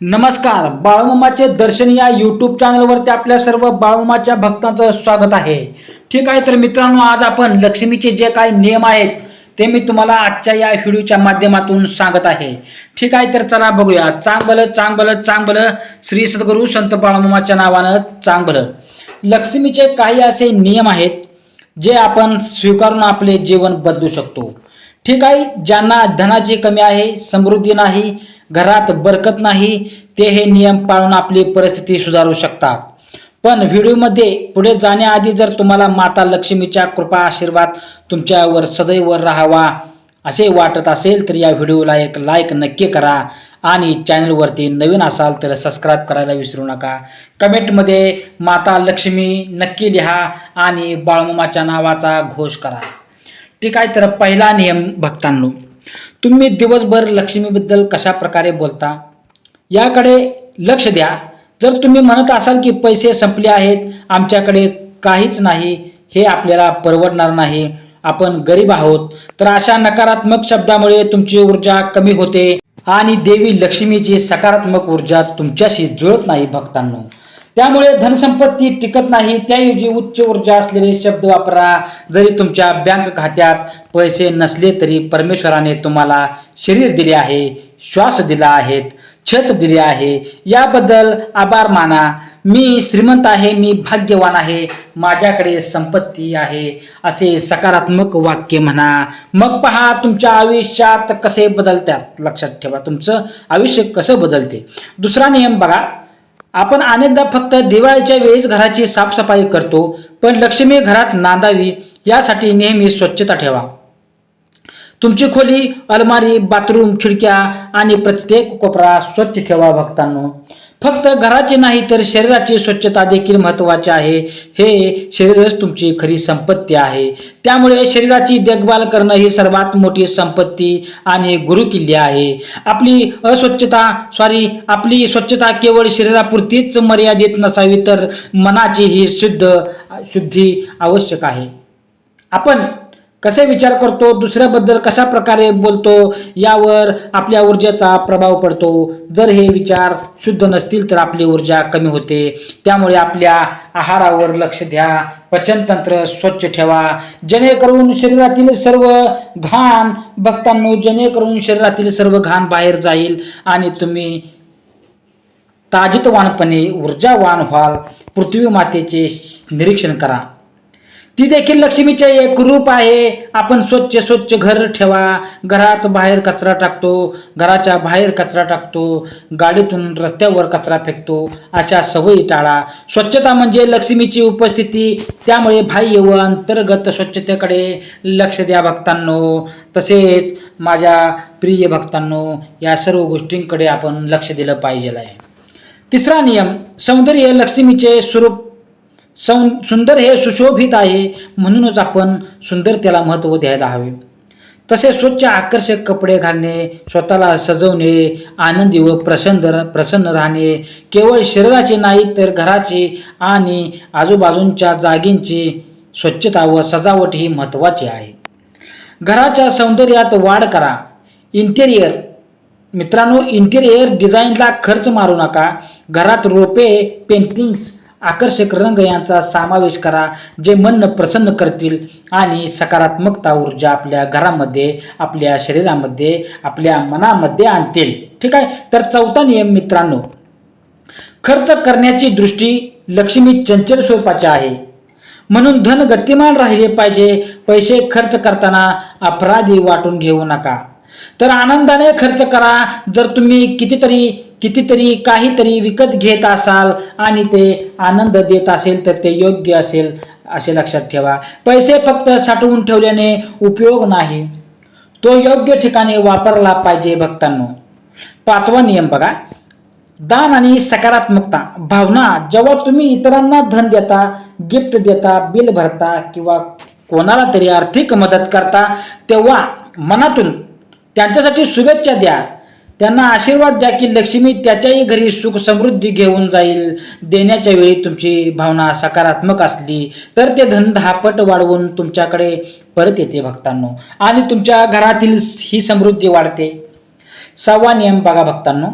नमस्कार बाळूमामाचे दर्शन या यूट्यूब चॅनलवरती आपल्या सर्व बाळूमाच्या भक्तांचं स्वागत आहे. ठीक आहे तर मित्रांनो आज आपण लक्ष्मीचे जे काही नियम आहेत ते मी तुम्हाला आजच्या या व्हिडिओच्या माध्यमातून सांगत आहे. ठीक आहे तर चला बघूया. चांगलं चांगलं चांगलं श्री सद्गुरू संत बाळूमामाच्या नावानं चांगलं लक्ष्मीचे काही असे नियम आहेत जे आपण स्वीकारून आपले जीवन बदलू शकतो. ठीक आहे ज्यांना धनाची कमी आहे समृद्धी नाही घरात बरकत नाही ते हे नियम पाळून आपली परिस्थिती सुधारू शकतात. पण व्हिडिओमध्ये पुढे जाण्याआधी जर तुम्हाला माता लक्ष्मीच्या कृपा आशीर्वाद तुमच्यावर सदैव राहावा असे वाटत असेल तर या व्हिडिओला एक लाईक नक्की करा आणि चॅनलवरती नवीन असाल तर सबस्क्राईब करायला विसरू नका. कमेंटमध्ये माता लक्ष्मी नक्की लिहा आणि बाळमामाच्या नावाचा घोष करा. ठीक आहे तर पहिला नियम भक्तांनो तुम्ही दिवसभर लक्ष्मीबद्दल कशा प्रकारे बोलता? याकडे लक्ष द्या. जर तुम्ही म्हणत असाल की पैसे संपले आहेत आमच्याकडे काहीच नाही हे आपल्याला परवडणार नाही. आपण गरीब आहोत. तर अशा नकारात्मक शब्दामुळे तुमची ऊर्जा कमी होते आणि देवी लक्ष्मीची सकारात्मक ऊर्जा तुमच्याशी जुळत नाही भक्तांनो. त्यामुळे धनसंपत्ती टिकत नाही. त्याऐवजी उच्च ऊर्जा असलेले शब्द वापरा. जरी तुमच्या बँक खात्यात पैसे नसले तरी परमेश्वराने तुम्हाला शरीर दिले आहे श्वास दिला आहेत छत दिले आहे. याबद्दल आभार माना. मी श्रीमंत आहे मी भाग्यवान आहे माझ्याकडे संपत्ती आहे असे सकारात्मक वाक्य म्हणा. मग पहा तुमच्या आयुष्यात कसे बदलतात? लक्षात ठेवा तुमचं आयुष्य कसं बदलते? दुसरा नियम बघा. आपण अनेकदा फक्त दिवाळीच्या वेळेस घराची साफसफाई करतो पण लक्ष्मी घरात नांदावी यासाठी नेहमी स्वच्छता ठेवा. तुमची खोली अलमारी बाथरूम खिडक्या आणि प्रत्येक कोपरा स्वच्छ ठेवा भक्तांनो. फक्त घराची नाही तर शरीराची स्वच्छता देखील महत्त्वाची आहे. हे शरीरच तुमची खरी संपत्ती आहे. त्यामुळे शरीराची देखभाल करणं ही सर्वात मोठी संपत्ती आणि गुरुकिल्ली आहे. आपली अस्वच्छता सॉरी आपली स्वच्छता केवळ शरीरापुरतीच मर्यादित नसावी तर मनाची ही शुद्ध शुद्धी आवश्यक आहे. आपण कसे विचार करतो दुसऱ्याबद्दल कशा प्रकारे बोलतो यावर आपल्या ऊर्जेचा प्रभाव पडतो. जर हे विचार शुद्ध नसतील तर आपली ऊर्जा कमी होते. त्यामुळे आपल्या आहारावर लक्ष द्या. पचनतंत्र स्वच्छ ठेवा. जेणेकरून शरीरातील सर्व घाण भक्तांनो जेणेकरून शरीरातील सर्व घाण बाहेर जाईल आणि तुम्ही ताजितवानपणे ऊर्जावान व्हाल. पृथ्वी मातेचे निरीक्षण करा. ती देखील लक्ष्मीचे एक रूप आहे. आपण स्वच्छ स्वच्छ घर ठेवा. घरात बाहेर कचरा टाकतो. घराच्या बाहेर कचरा टाकतो. गाडीतून रस्त्यावर कचरा फेकतो. अशा सवयी टाळा. स्वच्छता म्हणजे लक्ष्मीची उपस्थिती. त्यामुळे बाह्य व अंतर्गत स्वच्छतेकडे लक्ष द्या भक्तांनो. तसेच माझ्या प्रिय भक्तांनो या सर्व गोष्टींकडे आपण लक्ष दिलं पाहिजे आहे तिसरा नियम सौंदर्य लक्ष्मीचे स्वरूप सौ सुंदर हे सुशोभित आहे म्हणूनच आपण सुंदर त्याला महत्त्व द्यायला हवे. तसे स्वच्छ आकर्षक कपडे घालणे स्वतःला सजवणे आनंदी व प्रसन्न प्रसन्न राहणे केवळ शरीराची नाही तर घराची आणि आजूबाजूंच्या जागींची स्वच्छता व सजावट ही महत्त्वाची आहे. घराच्या सौंदर्यात वाढ करा. इंटेरियर मित्रांनो इंटेरियर डिझाईनला खर्च मारू नका. घरात रोपे पेंटिंग्स आकर्षक रंग यांचा समावेश करा जे मन प्रसन्न करतील आणि सकारात्मकता ऊर्जा आपल्या घरामध्ये आपल्या शरीरामध्ये आपल्या मनामध्ये आणतील. ठीक आहे? तर चौथा नियम मित्रांनो खर्च करण्याची दृष्टी लक्ष्मी चंचल स्वरूपाची आहे. म्हणून धन गतिमान राहिले पाहिजे. पैसे खर्च करताना अपराधी वाटून घेऊ नका. तर आनंदाने खर्च करा. जर तुम्ही कितीतरी कितीतरी काहीतरी विकत घेत असाल आणि ते आनंद देत असेल तर ते योग्य असेल असे लक्षात ठेवा. पैसे फक्त साठवून ठेवल्याने उपयोग नाही. तो योग्य ठिकाणी वापरला पाहिजे भक्तांनो. पाचवा नियम बघा. दान आणि सकारात्मकता. भावना जेव्हा तुम्ही इतरांना धन देता गिफ्ट देता बिल भरता किंवा कोणाला तरी आर्थिक मदत करता तेव्हा मनातून त्यांच्यासाठी शुभेच्छा द्या. त्यांना आशीर्वाद द्या की लक्ष्मी त्याच्याही घरी सुख समृद्धी घेऊन जाईल. देण्याच्या वेळी तुमची भावना सकारात्मक असली तर ते धन धापट वाढवून तुमच्याकडे परत येते भक्तांनो. आणि तुमच्या घरातील ही समृद्धी वाढते. सहावा नियम बघा भक्तांनो.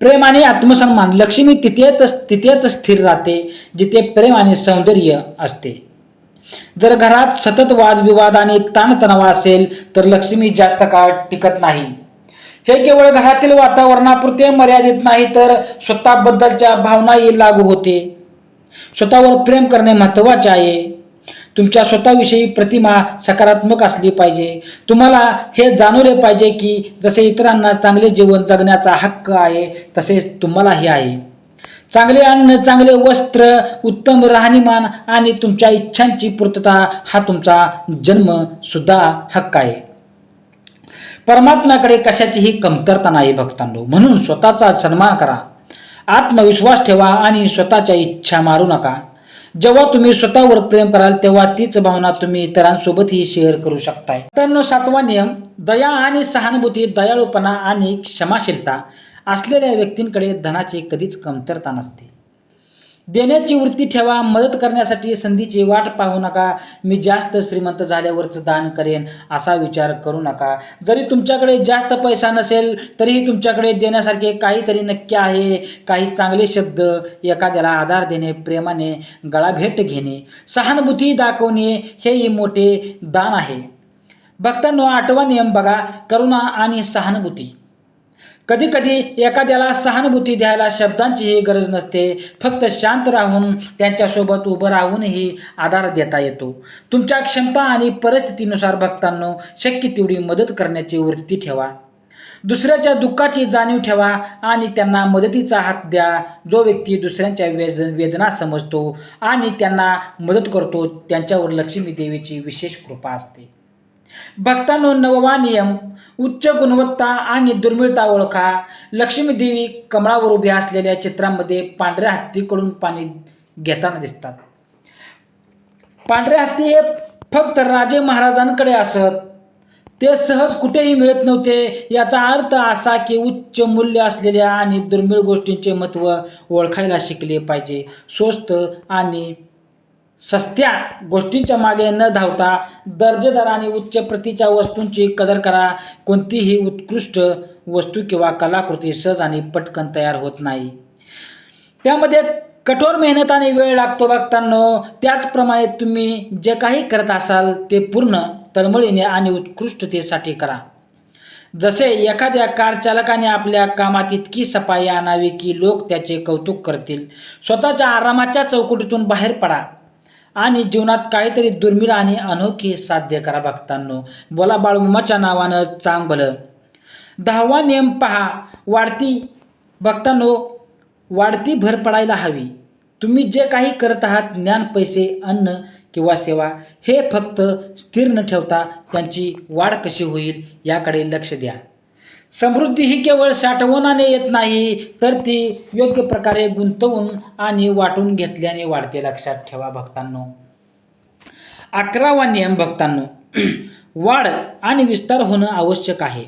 प्रेम आणि आत्मसन्मान. लक्ष्मी तिथेच तिथेच स्थिर राहते जिथे प्रेम आणि सौंदर्य असते. जर घरात सतत वादविवाद आणि ताणतणाव असेल तर लक्ष्मी जास्त काळ टिकत नाही. हे केवळ घरातील वातावरणापुरते मर्यादित नाही तर स्वतःबद्दलच्या भावनाही लागू होते. स्वतःवर प्रेम करणे महत्त्वाचे आहे. तुमच्या स्वतःविषयी प्रतिमा सकारात्मक असली पाहिजे. तुम्हाला हे जाणवले पाहिजे की जसे इतरांना चांगले जीवन जगण्याचा हक्क आहे तसेच तुम्हालाही आहे. चांगले अन्न चांगले वस्त्र उत्तम राहणीमान आणि तुमच्या इच्छांची पूर्तता हा तुमचा जन्म सुद्धा हक्क आहे. परमात्म्याकडे कशाचीही कमतरता नाही भक्तांनो. म्हणून स्वतःचा सन्मान करा. आत्मविश्वास ठेवा आणि स्वतःच्या इच्छा मारू नका. जेव्हा तुम्ही स्वतःवर प्रेम कराल तेव्हा तीच भावना तुम्ही इतरांसोबतही शेअर करू शकताय. तर सातवा नियम दया आणि सहानुभूती दयाळूपणा आणि क्षमाशीलता. असलेल्या व्यक्तींकडे धनाची कधीच कमतरता नसते. देण्याची वृत्ती ठेवा मदत करण्यासाठी संधीची वाट पाहू नका. मी जास्त श्रीमंत झाल्यावरच दान करेन असा विचार करू नका. जरी तुमच्याकडे जास्त पैसा नसेल तरीही तुमच्याकडे देण्यासारखे काहीतरी नक्की आहे. काही चांगले शब्द एखाद्याला आधार देणे प्रेमाने गळाभेट घेणे सहानुभूती दाखवणे हेही मोठे दान आहे. भक्तांनो आठवा नियम बघा करुणा आणि सहानुभूती. कधीकधी एखाद्याला सहानुभूती द्यायला शब्दांचीही गरज नसते. फक्त शांत राहून त्यांच्यासोबत उभं राहूनही आधार देता येतो. तुमच्या क्षमता आणि परिस्थितीनुसार भक्तांनो शक्य तेवढी मदत करण्याची वृत्ती ठेवा. दुसऱ्याच्या दुःखाची जाणीव ठेवा आणि त्यांना मदतीचा हात द्या. जो व्यक्ती दुसऱ्यांच्या वेज वेदना समजतो आणि त्यांना मदत करतो त्यांच्यावर लक्ष्मी देवीची विशेष कृपा असते. भक्तांनो नववा नियम. उच्च गुणवत्ता आणि दुर्मिळता ओळखा. लक्ष्मीदेवी कमळावर उभ्या असलेल्या चित्रांमध्ये पांढऱ्या हत्तीकडून पाणी घेताना दिसतात. पांढरे हत्ती हे फक्त राजे महाराजांकडे असत. ते सहज कुठेही मिळत नव्हते. याचा अर्थ असा की उच्च मूल्य असलेल्या आणि दुर्मिळ गोष्टींचे महत्त्व ओळखायला शिकले पाहिजे. स्वस्त आणि सस्त्या गोष्टींच्या मागे न धावता दर्जेदार आणि उच्च प्रतीच्या वस्तूंची कदर करा. कोणतीही उत्कृष्ट वस्तू किंवा कलाकृती सहज आणि पटकन तयार होत नाही. त्यामध्ये कठोर मेहनत आणि वेळ लागतो बघताना त्याचप्रमाणे तुम्ही जे काही करत असाल ते पूर्ण तळमळीने आणि उत्कृष्टतेसाठी करा. जसे एखाद्या कार चालकाने आपल्या कामात इतकी सफाई आणावी की लोक त्याचे कौतुक करतील. स्वतःच्या आरामाच्या चौकटीतून बाहेर पडा. आणि जीवनात काहीतरी दुर्मिळ आणि अनोखे साध्य करा भक्तांनो. बोला बाळमुमाच्या नावानं चांगलं दहावा नियम पहा. वाढती भक्तांनो वाढती भर पडायला हवी. तुम्ही जे काही करत आहात ज्ञान पैसे अन्न किंवा सेवा हे फक्त स्थिर न ठेवता त्यांची वाढ कशी होईल याकडे लक्ष द्या. समृद्धी ही केवळ साठवणाने येत नाही तर ती योग्य प्रकारे गुंतवून आणि वाटून घेतल्याने वाढते. लक्षात ठेवा भक्तांनो. अकरावा नियम भक्तांनो वाढ आणि विस्तार होणं आवश्यक आहे.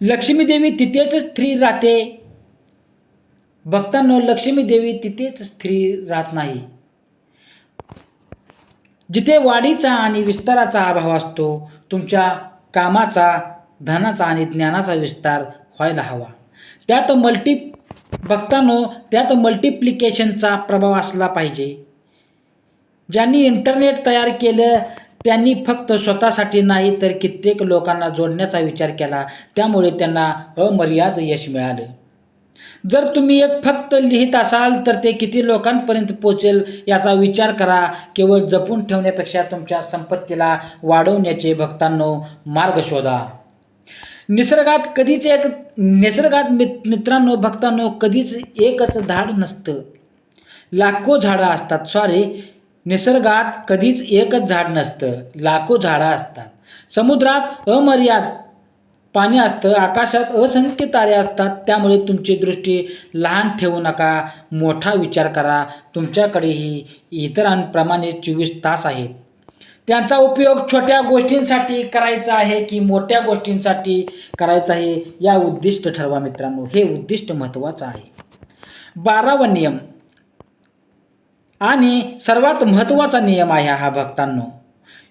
लक्ष्मीदेवी तिथेच स्थिर राहते. भक्तांनो लक्ष्मीदेवी तिथेच स्थिर राहत नाही. जिथे वाढीचा आणि विस्ताराचा अभाव असतो तुमच्या कामाचा धनाचा आणि ज्ञानाचा विस्तार व्हायला हवा. त्यात मल्टी भक्तांनो त्यात मल्टिप्लिकेशनचा प्रभाव असला पाहिजे. ज्यांनी इंटरनेट तयार केलं त्यांनी फक्त स्वतःसाठी नाही तर कित्येक लोकांना जोडण्याचा विचार केला. त्यामुळे त्यांना अमर्याद यश मिळालं. जर तुम्ही एक फक्त लिहित असाल तर ते किती लोकांपर्यंत पोचेल याचा विचार करा. केवळ जपून ठेवण्यापेक्षा तुमच्या संपत्तीला वाढवण्याचे भक्तांनो मार्ग शोधा. निसर्गात कधीच एक निसर्गात मित मित्रांनो भक्तांनो कधीच एकच झाड नसतं. लाखो झाडं असतात सॉरी निसर्गात कधीच एकच झाड नसतं. लाखो झाडं असतात. समुद्रात अमर्याद पाणी असतं आकाशात असंख्य तारे असतात. त्यामुळे तुमची दृष्टी लहान ठेवू नका मोठा विचार करा. तुमच्याकडेही इतरांप्रमाणे चोवीस तास आहेत. त्यांचा उपयोग छोट्या गोष्टींसाठी करायचा आहे की मोठ्या गोष्टींसाठी करायचा आहे या उद्दिष्ट ठरवा मित्रांनो. हे उद्दिष्ट महत्त्वाचं आहे. बारावा नियम. आणि सर्वात महत्त्वाचा नियम आहे हा भक्तांनो.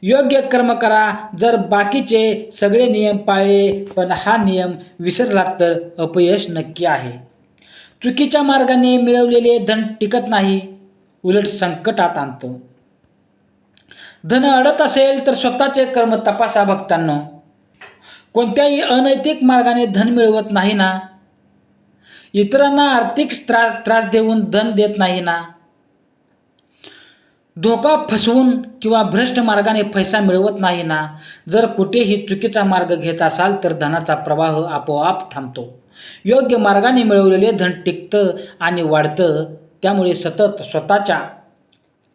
योग्य कर्म करा जर बाकीचे सगळे नियम पाळले पण हा नियम विसरलात तर अपयश नक्की आहे. चुकीच्या मार्गाने मिळवलेले धन टिकत नाही उलट संकटात आणतं. धन अडत असेल तर स्वतःचे कर्म तपासा भक्तांनो. कोणत्याही अनैतिक मार्गाने धन मिळवत नाही ना? इतरांना आर्थिक त्रास त्रास देऊन धन देत नाही ना? धोका फसवून किंवा भ्रष्ट मार्गाने पैसा मिळवत नाही ना? जर कुठेही चुकीचा मार्ग घेत असाल तर धनाचा प्रवाह आपोआप थांबतो. योग्य मार्गाने मिळवलेले धन टिकतं आणि वाढतं त्यामुळे सतत स्वतःच्या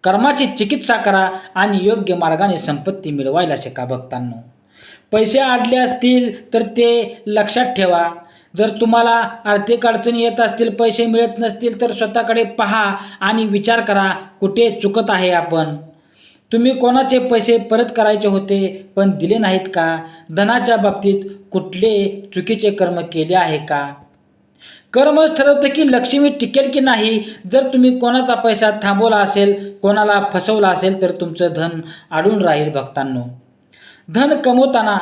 कर्माची चिकित्सा करा आणि योग्य मार्गाने संपत्ती मिळवायला शिका भक्तांनो. पैसे आडले असतील तर ते लक्षात ठेवा. जर तुम्हाला आर्थिक अडचणी येत असतील पैसे मिळत नसतील तर स्वतःकडे पहा आणि विचार करा कुठे चुकत आहे आपण? तुम्ही कोणाचे पैसे परत करायचे होते पण दिले नाहीत का? धनाच्या बाबतीत कुठले चुकीचे कर्म केले आहे का? कर्मच ठरवतं की लक्ष्मी टिकेल की नाही. जर तुम्ही कोणाचा पैसा थांबवला असेल कोणाला फसवला असेल तर तुमचं धन अडून राहील भक्तांनो. धन कमवताना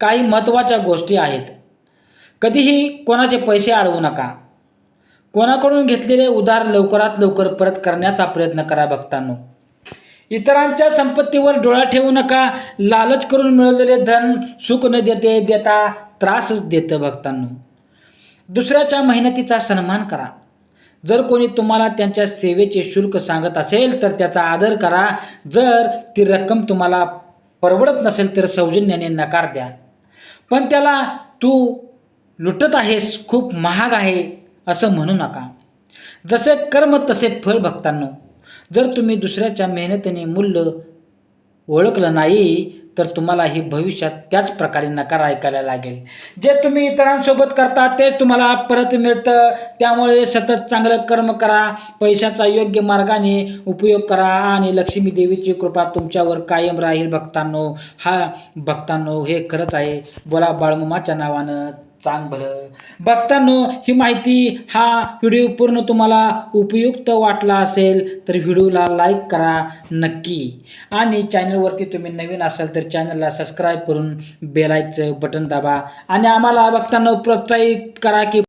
काही महत्त्वाच्या गोष्टी आहेत. कधीही कोणाचे पैसे अडवू नका. कोणाकडून घेतलेले उधार लवकरात लवकर परत करण्याचा प्रयत्न करा भक्तांनो. इतरांच्या संपत्तीवर डोळा ठेवू नका. लालच करून मिळवलेले धन सुख न देते देता त्रासच देतं भक्तांनो. दुसऱ्याच्या मेहनतीचा सन्मान करा. जर कोणी तुम्हाला त्यांच्या सेवेचे शुल्क सांगत असेल तर त्याचा आदर करा. जर ती रक्कम तुम्हाला परवडत नसेल तर सौजन्याने नकार द्या. पण त्याला तू लुटत आहेस खूप महाग आहे असं म्हणू नका. जसे कर्म तसे फळ भक्तांनो. जर तुम्ही दुसऱ्याच्या मेहनतीने मूल्य ओळखलं नाही तर तुम्हालाही भविष्यात त्याच प्रकारे नकार ऐकायला लागेल. जे तुम्ही इतरांसोबत करता तेच तुम्हाला परत मिळतं. त्यामुळे सतत चांगलं कर्म करा पैशाचा योग्य मार्गाने उपयोग करा आणि लक्ष्मी देवीची कृपा तुमच्यावर कायम राहील भक्तांनो. हा भक्तांनो हे खरंच आहे. बोला बाळमुमाच्या नावानं. चांगलं बरं भक्तांनो ही माहिती हा व्हिडिओ पूर्ण तुम्हाला उपयुक्त वाटला असेल तर व्हिडिओला लाईक करा नक्की. आणि चॅनलवरती तुम्ही नवीन असाल तर चॅनलला सबस्क्राईब करून बेलायचं बटन दाबा. आणि आम्हाला बघताना प्रोत्साहित करा की